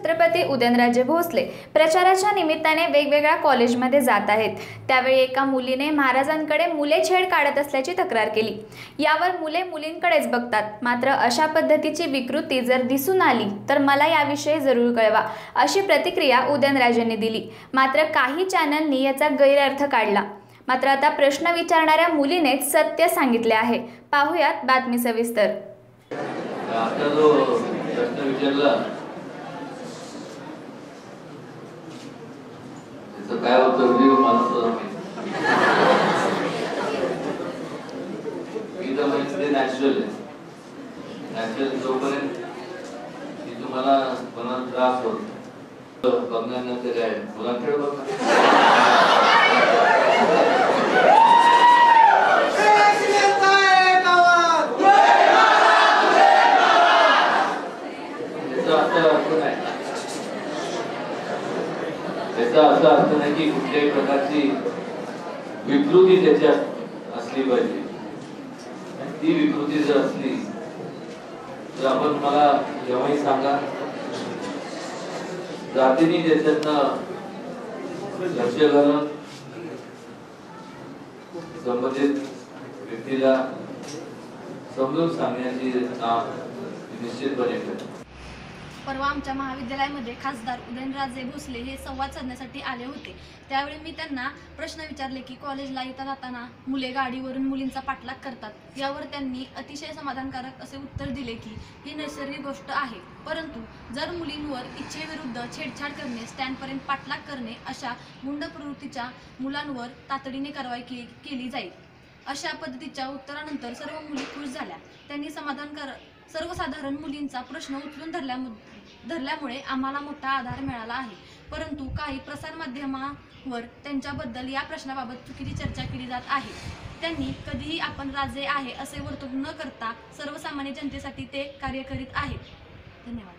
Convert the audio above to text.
छत्रपती उदयनराजे भोसले प्रचाराच्या निमित्ताने वेगवेगळ्या कॉलेजमध्ये जात आहेत. त्यावेळी एका मुलीने महाराजांकडे मुले छेड काढत असल्याची तक्रार केली. यावर मुले मुलींकडेच बघतात. मात्र अशा पद्धतीची विकृती जर दिसून आली तर मला याविषयी जरूर कळवा अशी प्रतिक्रिया उदयनराजेंनी दिली. मात्र काही चॅनलनी याचा गैरअर्थ काढला. मात्र आता प्रश्न विचारणाऱ्या मुलीनेच सत्य सांगितले आहे. पाहुयात बातमी सविस्तर. आता जो प्रश्न विचारला तर काय उत्तर देऊ माणसं. मी तर म्हणजे नॅचरल आहे. नॅचरल जोपर्यंत की तुम्हाला कोणाला त्रास होतो बघण्यानंतर काय मुलांकडे बघा त्याचा असा अर्थ नाही त्याचा असा अर्थ नाही की कुठल्याही प्रकारची विकृती त्याच्यात असली पाहिजे. आणि ती विकृती जर असली तर आपण मला जेव्हाही सांगा जातीने त्याच्यातनं लक्ष घालून संबंधित व्यक्तीला समजून सांगण्याची काम निश्चितपणे करेन परवा आमच्या महाविद्यालयामध्ये खासदार उदयनराजे भोसले हे संवाद साधण्यासाठी आले होते. त्यावेळी मी त्यांना प्रश्न विचारले की कॉलेजला येता जाताना मुले गाडीवरून मुलींचा पाठलाग करतात. यावर त्यांनी अतिशय समाधानकारक असे उत्तर दिले की ही नैसर्गिक गोष्ट आहे. परंतु जर मुलींवर इच्छेविरुद्ध छेडछाड करणे स्टँडपर्यंत पाठलाग करणे अशा गुंड प्रवृत्तीच्या मुलांवर तातडीने कारवाई के केली जाईल. अशा पद्धतीच्या उत्तरानंतर सर्व मुली खुश झाल्या. त्यांनी समाधानकार सर्वसाधारण मुलींचा प्रश्न उचलून धरल्यामु धरल्यामुळे आम्हाला मोठा आधार मिळाला आहे. परंतु काही प्रसारमाध्यमावर त्यांच्याबद्दल या प्रश्नाबाबत चुकीची चर्चा केली जात आहे. त्यांनी कधीही आपण राजे आहे असे वर्तवणूक न करता सर्वसामान्य जनतेसाठी ते कार्य करीत आहेत धन्यवाद.